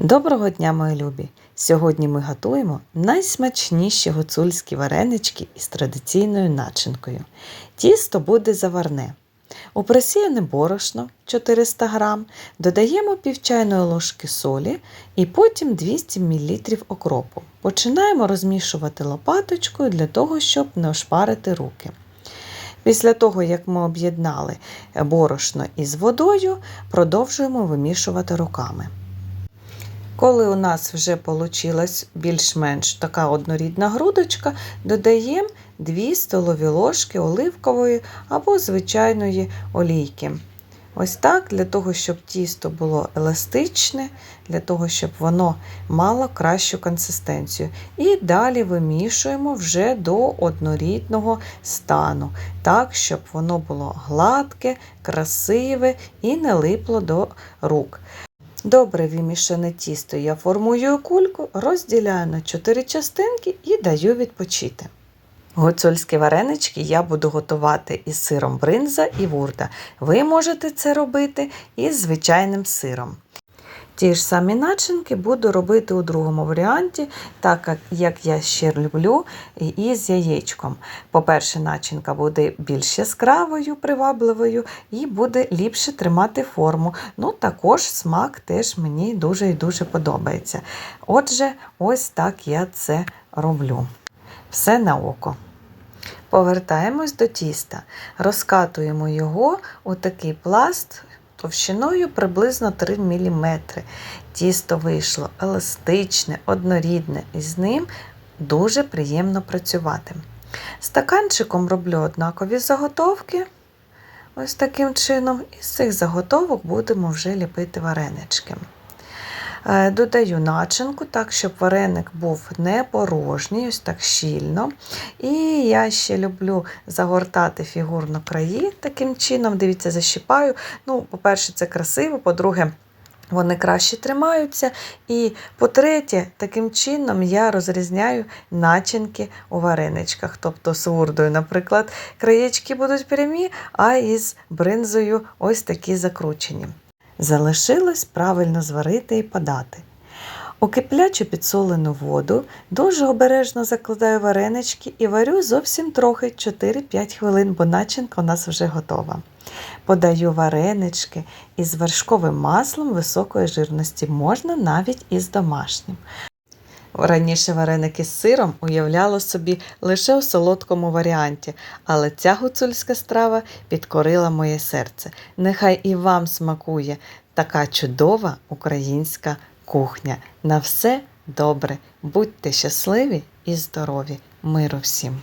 Доброго дня, мої любі! Сьогодні ми готуємо найсмачніші гуцульські варенички із традиційною начинкою. Тісто буде заварне. У просіяне борошно 400 г додаємо пів чайної ложки солі і потім 200 мл окропу. Починаємо розмішувати лопаточкою для того, щоб не ошпарити руки. Після того, як ми об'єднали борошно із водою, продовжуємо вимішувати руками. Коли у нас вже вийшла більш-менш така однорідна грудочка, додаємо 2 столові ложки оливкової або звичайної олійки. Ось так, для того, щоб тісто було еластичне, для того, щоб воно мало кращу консистенцію. І далі вимішуємо вже до однорідного стану, так, щоб воно було гладке, красиве і не липло до рук. Добре вимішане тісто я формую кульку, розділяю на 4 частинки і даю відпочити. Гуцульські варенички я буду готувати із сиром бринза і вурда. Ви можете це робити із звичайним сиром. Ті ж самі начинки буду робити у другому варіанті, так як я ще люблю, і з яєчком. По-перше, начинка буде більш яскравою, привабливою і буде ліпше тримати форму. Ну, також смак теж мені дуже і дуже подобається. Отже, ось так я це роблю. Все на око. Повертаємось до тіста, розкатуємо його у такий пласт товщиною приблизно 3 мм. Тісто вийшло еластичне, однорідне, і з ним дуже приємно працювати. Стаканчиком роблю однакові заготовки. Ось таким чином, і з цих заготовок будемо вже ліпити варенички. Е, додаю начинку, так, щоб вареник був не порожній, ось так щільно. І я ще люблю загортати фігурно краї таким чином. Дивіться, защіпаю. Ну, По-перше, це красиво, по-друге, вони краще тримаються. І по-третє, таким чином я розрізняю начинки у вареничках. Тобто з урдою, наприклад, краєчки будуть прямі, а із бринзою ось такі закручені. Залишилось правильно зварити і подати. У киплячу підсолену воду дуже обережно закладаю варенички і варю зовсім трохи 4-5 хвилин, бо начинка у нас вже готова. Подаю варенички із вершковим маслом високої жирності, можна навіть із домашнім. Раніше вареники з сиром уявляло собі лише у солодкому варіанті, але ця гуцульська страва підкорила моє серце. Нехай і вам смакує така чудова українська кухня. На все добре, будьте щасливі і здорові, миру всім!